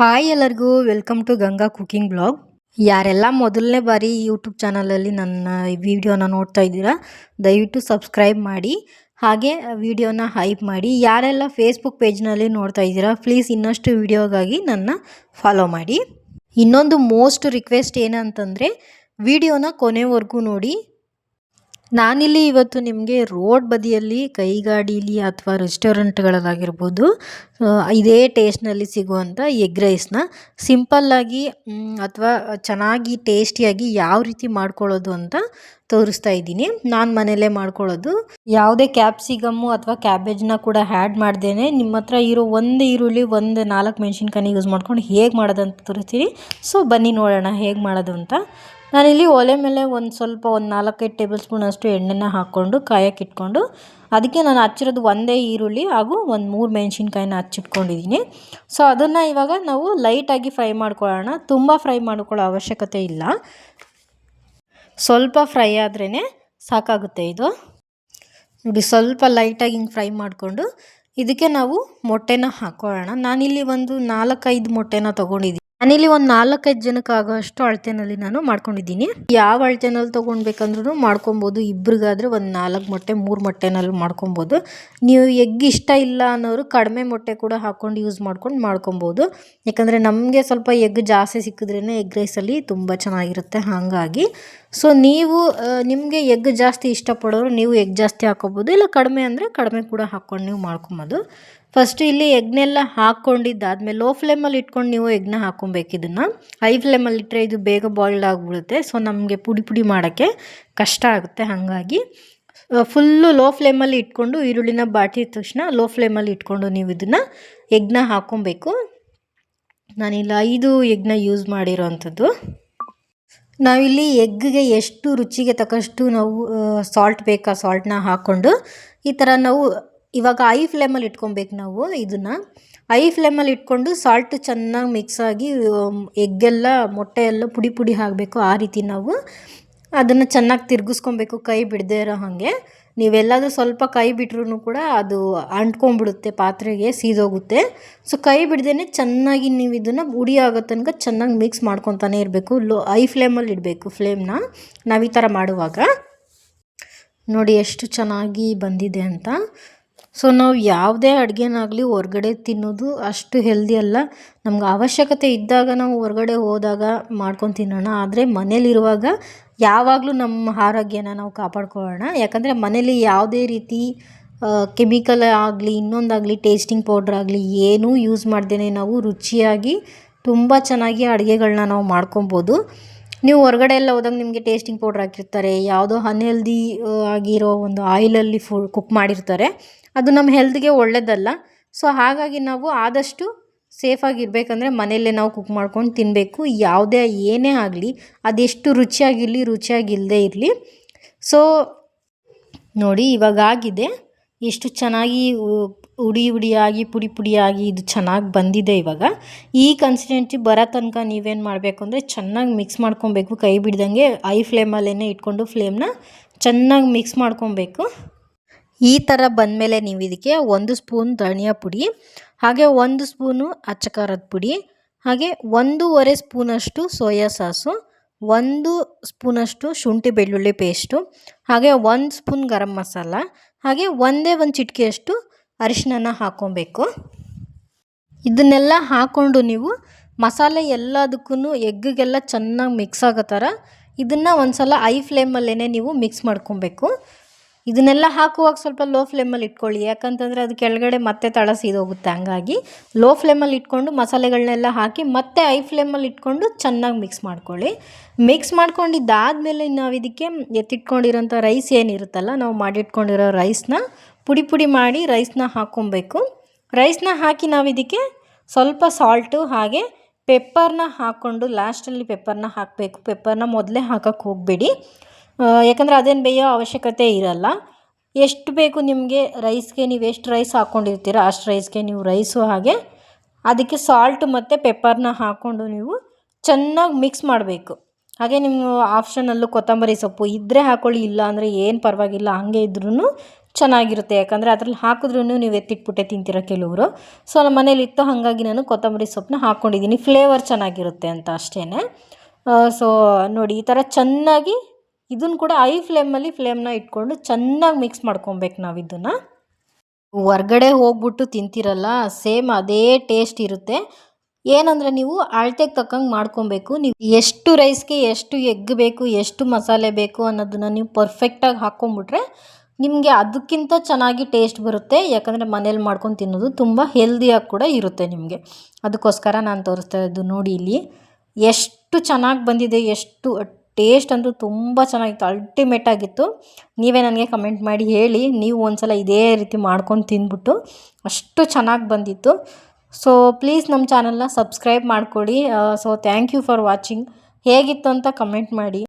Hi ಎಲ್ಲರಿಗೂ welcome to Ganga cooking blog ಯಾರೆಲ್ಲ ಮೊದಲನೇ ಬಾರಿ ಯೂಟ್ಯೂಬ್ ಚಾನಲಲ್ಲಿ ನನ್ನ ವಿಡಿಯೋನ ನೋಡ್ತಾ ಇದ್ದೀರಾ, ದಯವಿಟ್ಟು ಸಬ್ಸ್ಕ್ರೈಬ್ ಮಾಡಿ, ಹಾಗೆ ವಿಡಿಯೋನ ಹೈಪ್ ಮಾಡಿ. ಯಾರೆಲ್ಲ ಫೇಸ್ಬುಕ್ ಪೇಜ್ನಲ್ಲಿ ನೋಡ್ತಾ ಇದ್ದೀರಾ ಪ್ಲೀಸ್ ಇನ್ನಷ್ಟು ವಿಡಿಯೋಗಾಗಿ ನನ್ನ ಫಾಲೋ ಮಾಡಿ. ಇನ್ನೊಂದು ಮೋಸ್ಟ್ ರಿಕ್ವೆಸ್ಟ್ ಏನಂತಂದರೆ ವಿಡಿಯೋನ ಕೊನೆವರೆಗೂ ನೋಡಿ ನಾನಿಲ್ಲಿ ಇವತ್ತು ನಿಮಗೆ ರೋಡ್ ಬದಿಯಲ್ಲಿ ಕೈಗಾಡೀಲಿ ಅಥವಾ ರೆಸ್ಟೋರೆಂಟ್ಗಳಲ್ಲಾಗಿರ್ಬೋದು ಇದೇ ಟೇಸ್ಟ್ನಲ್ಲಿ ಸಿಗುವಂಥ ಎಗ್ ರೈಸ್ನ ಸಿಂಪಲ್ಲಾಗಿ ಅಥವಾ ಚೆನ್ನಾಗಿ ಟೇಸ್ಟಿಯಾಗಿ ಯಾವ ರೀತಿ ಮಾಡ್ಕೊಳ್ಳೋದು ಅಂತ ತೋರಿಸ್ತಾ ಇದ್ದೀನಿ. ನಾನು ಮನೆಯಲ್ಲೇ ಮಾಡ್ಕೊಳ್ಳೋದು. ಯಾವುದೇ ಕ್ಯಾಪ್ಸಿಗಮ್ಮು ಅಥವಾ ಕ್ಯಾಬೇಜ್ನ ಕೂಡ ಹ್ಯಾಡ್ ಮಾಡ್ದೇನೆ. ನಿಮ್ಮ ಹತ್ರ ಇರೋ ಒಂದು ಈರುಳ್ಳಿ, ಒಂದು ನಾಲ್ಕು ಮೆಣಸಿನ್ಕಾಯಿ ಯೂಸ್ ಮಾಡ್ಕೊಂಡು ಹೇಗೆ ಮಾಡೋದಂತ ತೋರಿಸ್ತೀನಿ. ಸೊ, ಬನ್ನಿ ನೋಡೋಣ ಹೇಗೆ ಮಾಡೋದು ಅಂತ. ನಾನಿಲ್ಲಿ ಒಲೆ ಮೇಲೆ ಒಂದು ಸ್ವಲ್ಪ ಒಂದು ನಾಲ್ಕೈದು ಟೇಬಲ್ ಸ್ಪೂನ್ ಅಷ್ಟು ಎಣ್ಣೆನ ಹಾಕ್ಕೊಂಡು ಕಾಯಕ್ಕೆ ಇಟ್ಕೊಂಡು ಅದಕ್ಕೆ ನಾನು ಹಚ್ಚಿರೋದು ಒಂದೇ ಈರುಳ್ಳಿ ಹಾಗೂ ಒಂದು ಮೂರು ಮೆಣಸಿನ್ಕಾಯಿನ ಹಚ್ಚಿಟ್ಕೊಂಡಿದ್ದೀನಿ. ಸೊ ಅದನ್ನು ಇವಾಗ ನಾವು ಲೈಟಾಗಿ ಫ್ರೈ ಮಾಡ್ಕೊಳ್ಳೋಣ. ತುಂಬ ಫ್ರೈ ಮಾಡ್ಕೊಳ್ಳೋ ಅವಶ್ಯಕತೆ ಇಲ್ಲ. ಸ್ವಲ್ಪ ಫ್ರೈ ಆದ್ರೇ ಸಾಕಾಗುತ್ತೆ ಇದು. ನೋಡಿ, ಸ್ವಲ್ಪ ಲೈಟಾಗಿ ಹಿಂಗೆ ಫ್ರೈ ಮಾಡಿಕೊಂಡು ಇದಕ್ಕೆ ನಾವು ಮೊಟ್ಟೆನ ಹಾಕೊಳ್ಳೋಣ ನಾನಿಲ್ಲಿ ಒಂದು ನಾಲ್ಕೈದು ಮೊಟ್ಟೆನ ತೊಗೊಂಡಿದ್ದೀನಿ. ನಾನಿಲ್ಲಿ ಒಂದು ನಾಲ್ಕೈದು ಜನಕ್ಕೆ ಆಗೋಷ್ಟು ಅಳತೆನಲ್ಲಿ ನಾನು ಮಾಡ್ಕೊಂಡಿದ್ದೀನಿ. ಯಾವ ಅಳತೆನಲ್ಲಿ ತೊಗೊಳ್ಬೇಕಂದ್ರೂ ಮಾಡ್ಕೊಬೋದು. ಇಬ್ರಿಗಾದ್ರೆ ಒಂದು ನಾಲ್ಕು ಮೊಟ್ಟೆ, ಮೂರು ಮೊಟ್ಟೆನಲ್ಲಿ ಮಾಡ್ಕೊಬೋದು. ನೀವು ಎಗ್ ಇಷ್ಟ ಇಲ್ಲ ಅನ್ನೋರು ಕಡಿಮೆ ಮೊಟ್ಟೆ ಕೂಡ ಹಾಕ್ಕೊಂಡು ಯೂಸ್ ಮಾಡ್ಕೊಂಡು ಮಾಡ್ಕೊಬೋದು. ಯಾಕಂದರೆ ನಮಗೆ ಸ್ವಲ್ಪ ಎಗ್ ಜಾಸ್ತಿ ಸಿಕ್ಕಿದ್ರೇ ಎಗ್ ರೈಸಲ್ಲಿ ತುಂಬ ಚೆನ್ನಾಗಿರುತ್ತೆ. ಹಾಗಾಗಿ ಸೊ ನೀವು ನಿಮಗೆ ಎಗ್ ಜಾಸ್ತಿ ಇಷ್ಟಪಡೋರು ನೀವು ಎಗ್ ಜಾಸ್ತಿ ಹಾಕೋಬೋದು. ಇಲ್ಲ ಕಡಿಮೆ ಅಂದರೆ ಕಡಿಮೆ ಕೂಡ ಹಾಕ್ಕೊಂಡು ನೀವು ಮಾಡ್ಕೊಬೋದು. ಫಸ್ಟ್ ಇಲ್ಲಿ ಎಗ್ನೆಲ್ಲ ಹಾಕ್ಕೊಂಡಿದ್ದಾದ್ಮೇಲೆ ಲೋ ಫ್ಲೇಮಲ್ಲಿ ಇಟ್ಕೊಂಡು ನೀವು ಎಗ್ನ ಹಾಕ್ಕೊಬೇಕು ಇದನ್ನು. ಹೈ ಫ್ಲೇಮಲ್ಲಿ ಇಟ್ಟರೆ ಇದು ಬೇಗ ಬಾಯ್ಲ್ಡ್ ಆಗಿಬಿಡುತ್ತೆ. ಸೊ ನಮಗೆ ಪುಡಿ ಪುಡಿ ಮಾಡೋಕ್ಕೆ ಕಷ್ಟ ಆಗುತ್ತೆ ಹಾಗಾಗಿ. ಫುಲ್ಲು ಲೋ ಫ್ಲೇಮಲ್ಲಿ ಇಟ್ಕೊಂಡು ಈರುಳ್ಳಿನ ಬಾಟಿದ ತಕ್ಷಣ ಲೋ ಫ್ಲೇಮಲ್ಲಿ ಇಟ್ಕೊಂಡು ನೀವು ಇದನ್ನು ಎಗ್ನ ಹಾಕ್ಕೊಬೇಕು. ನಾನಿಲ್ಲ ಐದು ಎಗ್ನ ಯೂಸ್ ಮಾಡಿರೋ ನಾವಿಲ್ಲಿ ಎಗ್ಗೆ ಎಷ್ಟು ರುಚಿಗೆ ತಕ್ಕಷ್ಟು ನಾವು ಸಾಲ್ಟ್ ಬೇಕಾ ಸಾಲ್ಟ್ನ ಹಾಕ್ಕೊಂಡು, ಈ ಥರ ನಾವು ಇವಾಗ ಐ ಫ್ಲೇಮಲ್ಲಿ ಇಟ್ಕೊಬೇಕು ನಾವು ಇದನ್ನು. ಐ ಫ್ಲೇಮಲ್ಲಿ ಇಟ್ಕೊಂಡು ಸಾಲ್ಟ್ ಚೆನ್ನಾಗಿ ಮಿಕ್ಸ್ ಆಗಿ ಎಗ್ಗೆಲ್ಲ ಮೊಟ್ಟೆ ಎಲ್ಲ ಪುಡಿ ಪುಡಿ ಆಗಬೇಕು ಆ ರೀತಿ ನಾವು. ಅದನ್ನು ಚೆನ್ನಾಗಿ ತಿರುಗಿಸ್ಕೊಬೇಕು, ಕೈ ಬಿಡದೇ ಇರೋ ಹಾಗೆ. ನೀವೆಲ್ಲಾದರೂ ಸ್ವಲ್ಪ ಕೈ ಬಿಟ್ರೂ ಕೂಡ ಅದು ಅಂಟ್ಕೊಂಬಿಡುತ್ತೆ ಪಾತ್ರೆಗೆ ಸೀದೋಗುತ್ತೆ. ಸೊ ಕೈ ಬಿಡ್ದೇ ಚೆನ್ನಾಗಿ ನೀವು ಇದನ್ನು ಉಡಿ ಆಗೋ ತನಕ ಚೆನ್ನಾಗಿ ಮಿಕ್ಸ್ ಮಾಡ್ಕೊತಾನೆ ಇರಬೇಕು. ಲೋ ಐ ಫ್ಲೇಮಲ್ಲಿ ಇಡಬೇಕು ಫ್ಲೇಮ್ನ ನಾವು ಈ ಥರ ಮಾಡುವಾಗ. ನೋಡಿ, ಎಷ್ಟು ಚೆನ್ನಾಗಿ ಬಂದಿದೆ ಅಂತ. ಸೊ ನಾವು ಯಾವುದೇ ಅಡುಗೆನಾಗಲಿ ಹೊರ್ಗಡೆ ತಿನ್ನೋದು ಅಷ್ಟು ಹೆಲ್ದಿ ಅಲ್ಲ. ನಮ್ಗೆ ಅವಶ್ಯಕತೆ ಇದ್ದಾಗ ನಾವು ಹೊರ್ಗಡೆ ಹೋದಾಗ ಮಾಡ್ಕೊಂಡು ತಿನ್ನೋಣ. ಆದರೆ ಮನೇಲಿರುವಾಗ ಯಾವಾಗಲೂ ನಮ್ಮ ಆರೋಗ್ಯನ ನಾವು ಕಾಪಾಡ್ಕೊಳ್ಳೋಣ. ಯಾಕಂದರೆ ಮನೇಲಿ ಯಾವುದೇ ರೀತಿ ಕೆಮಿಕಲ್ ಆಗಲಿ, ಇನ್ನೊಂದಾಗಲಿ ಟೇಸ್ಟಿಂಗ್ ಪೌಡ್ರ್ ಆಗಲಿ ಏನೂ ಯೂಸ್ ಮಾಡ್ದೇ ನಾವು ರುಚಿಯಾಗಿ ತುಂಬ ಚೆನ್ನಾಗಿ ಅಡುಗೆಗಳನ್ನ ನಾವು ಮಾಡ್ಕೊಬೋದು. ನೀವು ಹೊರಗಡೆ ಎಲ್ಲ ಹೋದಾಗ ನಿಮಗೆ ಟೇಸ್ಟಿಂಗ್ ಪೌಡ್ರ್ ಹಾಕಿರ್ತಾರೆ, ಯಾವುದೋ ಅನ್ಹೆಲ್ದಿ ಆಗಿರೋ ಒಂದು ಆಯಿಲಲ್ಲಿ ಫು ಕುಕ್ ಮಾಡಿರ್ತಾರೆ. ಅದು ನಮ್ಮ ಹೆಲ್ತ್ಗೆ ಒಳ್ಳೆಯದಲ್ಲ ಸೊ ಹಾಗಾಗಿ ನಾವು ಆದಷ್ಟು ಸೇಫಾಗಿರ್ಬೇಕಂದ್ರೆ ಮನೆಯಲ್ಲೇ ನಾವು ಕುಕ್ ಮಾಡ್ಕೊಂಡು ತಿನ್ನಬೇಕು ಯಾವುದೇ ಏನೇ ಆಗಲಿ, ಅದೆಷ್ಟು ರುಚಿಯಾಗಿರಲಿ ರುಚಿಯಾಗಿಲ್ಲದೆ ಇರಲಿ. ಸೊ ನೋಡಿ ಇವಾಗ ಆಗಿದೆ. ಎಷ್ಟು ಚೆನ್ನಾಗಿ ಉಡಿ ಉಡಿಯಾಗಿ, ಪುಡಿ ಪುಡಿಯಾಗಿ ಇದು ಚೆನ್ನಾಗಿ ಬಂದಿದೆ ಇವಾಗ. ಈ ಕನ್ಸಿಸ್ಟೆನ್ಸಿ ಬರೋ ತನಕ ನೀವೇನು ಮಾಡಬೇಕು ಅಂದರೆ ಚೆನ್ನಾಗಿ ಮಿಕ್ಸ್ ಮಾಡ್ಕೊಬೇಕು. ಕೈ ಬಿಡ್ದಂಗೆ ಐ ಫ್ಲೇಮಲ್ಲೇ ಇಟ್ಕೊಂಡು ಫ್ಲೇಮ್ನ ಚೆನ್ನಾಗಿ ಮಿಕ್ಸ್ ಮಾಡ್ಕೊಬೇಕು. ಈ ಥರ ಬಂದಮೇಲೆ ನೀವು ಇದಕ್ಕೆ ಒಂದು ಸ್ಪೂನ್ ಧನಿಯಾ ಪುಡಿ, ಹಾಗೆ ಒಂದು ಸ್ಪೂನು ಅಚ್ಚ ಖಾರದ ಪುಡಿ, ಹಾಗೆ ಒಂದೂವರೆ ಸ್ಪೂನಷ್ಟು ಸೋಯಾ ಸಾಸು, ಒಂದು ಸ್ಪೂನಷ್ಟು ಶುಂಠಿ ಬೆಳ್ಳುಳ್ಳಿ ಪೇಸ್ಟು ಹಾಗೆ ಒಂದು ಸ್ಪೂನ್ ಗರಂ ಮಸಾಲ, ಹಾಗೆ ಒಂದೇ ಒಂದು ಚಿಟಿಕೆಯಷ್ಟು ಅರಿಶಿನ ಹಾಕ್ಕೊಬೇಕು. ಇದನ್ನೆಲ್ಲ ಹಾಕ್ಕೊಂಡು ನೀವು ಮಸಾಲೆ ಎಲ್ಲದಕ್ಕೂ ಎಗ್ಗೆಲ್ಲ ಚೆನ್ನಾಗಿ ಮಿಕ್ಸ್ ಆಗೋ ಥರ ಇದನ್ನು ಒಂದು ಸಲ ಐ ಫ್ಲೇಮಲ್ಲೇ ನೀವು ಮಿಕ್ಸ್ ಮಾಡ್ಕೊಬೇಕು. ಇದನ್ನೆಲ್ಲ ಹಾಕುವಾಗ ಸ್ವಲ್ಪ ಲೋ ಫ್ಲೇಮಲ್ಲಿ ಇಟ್ಕೊಳ್ಳಿ. ಯಾಕಂತಂದರೆ ಅದು ಕೆಳಗಡೆ ಮತ್ತೆ ತಳ ಸೀದೋಗುತ್ತೆ. ಹಂಗಾಗಿ ಲೋ ಫ್ಲೇಮಲ್ಲಿ ಇಟ್ಕೊಂಡು ಮಸಾಲೆಗಳನ್ನೆಲ್ಲ ಹಾಕಿ ಮತ್ತೆ ಐ ಫ್ಲೇಮಲ್ಲಿ ಇಟ್ಕೊಂಡು ಚೆನ್ನಾಗಿ ಮಿಕ್ಸ್ ಮಾಡ್ಕೊಳ್ಳಿ. ಮಿಕ್ಸ್ ಮಾಡ್ಕೊಂಡಿದ್ದಾದಮೇಲೆ ನಾವು ಇದಕ್ಕೆ ಎತ್ತಿಟ್ಕೊಂಡಿರೋಂಥ ರೈಸ್ ಏನಿರುತ್ತಲ್ಲ, ನಾವು ಮಾಡಿಟ್ಕೊಂಡಿರೋ ರೈಸ್ನ ಪುಡಿ ಪುಡಿ ಮಾಡಿ ರೈಸ್ನ ಹಾಕ್ಕೊಬೇಕು. ರೈಸ್ನ ಹಾಕಿ ನಾವು ಇದಕ್ಕೆ ಸ್ವಲ್ಪ ಸಾಲ್ಟು ಹಾಗೆ ಪೆಪ್ಪರ್ನ ಹಾಕ್ಕೊಂಡು ಲಾಸ್ಟಲ್ಲಿ ಪೆಪ್ಪರ್ನ ಹಾಕಬೇಕು. ಪೆಪ್ಪರ್ನ ಮೊದಲೇ ಹಾಕೋಕ್ಕೆ ಹೋಗಬೇಡಿ. ಯಾಕಂದರೆ ಅದೇನು ಬೇಯೋ ಅವಶ್ಯಕತೆ ಇರಲ್ಲ. ಎಷ್ಟು ಬೇಕು ನಿಮಗೆ ರೈಸ್ಗೆ, ನೀವು ಎಷ್ಟು ರೈಸ್ ಹಾಕ್ಕೊಂಡಿರ್ತೀರ ಅಷ್ಟು ರೈಸ್ಗೆ ನೀವು ರೈಸು ಹಾಗೆ ಅದಕ್ಕೆ ಸಾಲ್ಟ್ ಮತ್ತು ಪೆಪ್ಪರ್ನ ಹಾಕ್ಕೊಂಡು ನೀವು ಚೆನ್ನಾಗಿ ಮಿಕ್ಸ್ ಮಾಡಬೇಕು. ಹಾಗೆ ನಿಮ್ಮ ಆಪ್ಷನಲ್ಲೂ ಕೊತ್ತಂಬರಿ ಸೊಪ್ಪು ಇದ್ದರೆ ಹಾಕ್ಕೊಳ್ಳಿ ಇಲ್ಲ ಅಂದರೆ ಏನು ಪರವಾಗಿಲ್ಲ, ಹಾಗೆ ಇದ್ರೂ ಚೆನ್ನಾಗಿರುತ್ತೆ. ಯಾಕಂದರೆ ಅದ್ರಲ್ಲಿ ಹಾಕಿದ್ರೂ ನೀವು ಎತ್ತಿಟ್ಬಿಟ್ಟೆ ತಿಂತೀರ ಕೆಲವರು. ಸೊ, ನಮ್ಮ ಮನೇಲಿ ಇತ್ತು ಹಾಗಾಗಿ ನಾನು ಕೊತ್ತಂಬರಿ ಸೊಪ್ಪನ್ನ ಹಾಕ್ಕೊಂಡಿದ್ದೀನಿ ಫ್ಲೇವರ್ ಚೆನ್ನಾಗಿರುತ್ತೆ ಅಂತ ಅಷ್ಟೇ ಸೊ, ನೋಡಿ ಈ ಥರ ಚೆನ್ನಾಗಿ ಇದನ್ನು ಕೂಡ ಐ ಫ್ಲೇಮಲ್ಲಿ ಫ್ಲೇಮ್ನ ಇಟ್ಕೊಂಡು ಚೆನ್ನಾಗಿ ಮಿಕ್ಸ್ ಮಾಡ್ಕೊಬೇಕು ನಾವು ಇದನ್ನು. ಹೊರ್ಗಡೆ ಹೋಗ್ಬಿಟ್ಟು ತಿಂತೀರಲ್ಲ ಸೇಮ್ ಅದೇ ಟೇಸ್ಟ್ ಇರುತ್ತೆ. ಏನಂದರೆ ನೀವು ಅಳತೆಗೆ ತಕ್ಕಂಗೆ ಮಾಡ್ಕೊಬೇಕು. ನೀವು ಎಷ್ಟು ರೈಸ್ಗೆ ಎಷ್ಟು ಎಗ್ ಬೇಕು, ಎಷ್ಟು ಮಸಾಲೆ ಬೇಕು ಅನ್ನೋದನ್ನು ನೀವು ಪರ್ಫೆಕ್ಟಾಗಿ ಹಾಕ್ಕೊಂಬಿಟ್ರೆ ನಿಮಗೆ ಅದಕ್ಕಿಂತ ಚೆನ್ನಾಗಿ ಟೇಸ್ಟ್ ಬರುತ್ತೆ. ಯಾಕಂದರೆ ಮನೇಲಿ ಮಾಡ್ಕೊಂಡು ತಿನ್ನೋದು ತುಂಬ ಹೆಲ್ದಿಯಾಗಿ ಕೂಡ ಇರುತ್ತೆ ನಿಮಗೆ. ಅದಕ್ಕೋಸ್ಕರ ನಾನು ತೋರಿಸ್ತಾ ಇದ್ದು ನೋಡಿ ಇಲ್ಲಿ. ಎಷ್ಟು ಚೆನ್ನಾಗಿ ಬಂದಿದೆ, ಎಷ್ಟು ಟೇಸ್ಟ್ ಅಂತೂ ತುಂಬ ಚೆನ್ನಾಗಿತ್ತು ಅಲ್ಟಿಮೇಟ್ ಆಗಿತ್ತು. ನೀವೇ ನನಗೆ ಕಮೆಂಟ್ ಮಾಡಿ ಹೇಳಿ, ನೀವು ಒಂದ್ಸಲ ಇದೇ ರೀತಿ ಮಾಡ್ಕೊಂಡು ತಿಂದ್ಬಿಟ್ಟು ಅಷ್ಟು ಚೆನ್ನಾಗಿ ಬಂದಿತ್ತು. ಸೊ ಪ್ಲೀಸ್ ನಮ್ಮ ಚಾನಲ್ನ ಸಬ್ಸ್ಕ್ರೈಬ್ ಮಾಡಿಕೊಡಿ. So thank you for watching ಹೇಗಿತ್ತು ಅಂತ ಕಮೆಂಟ್ ಮಾಡಿ.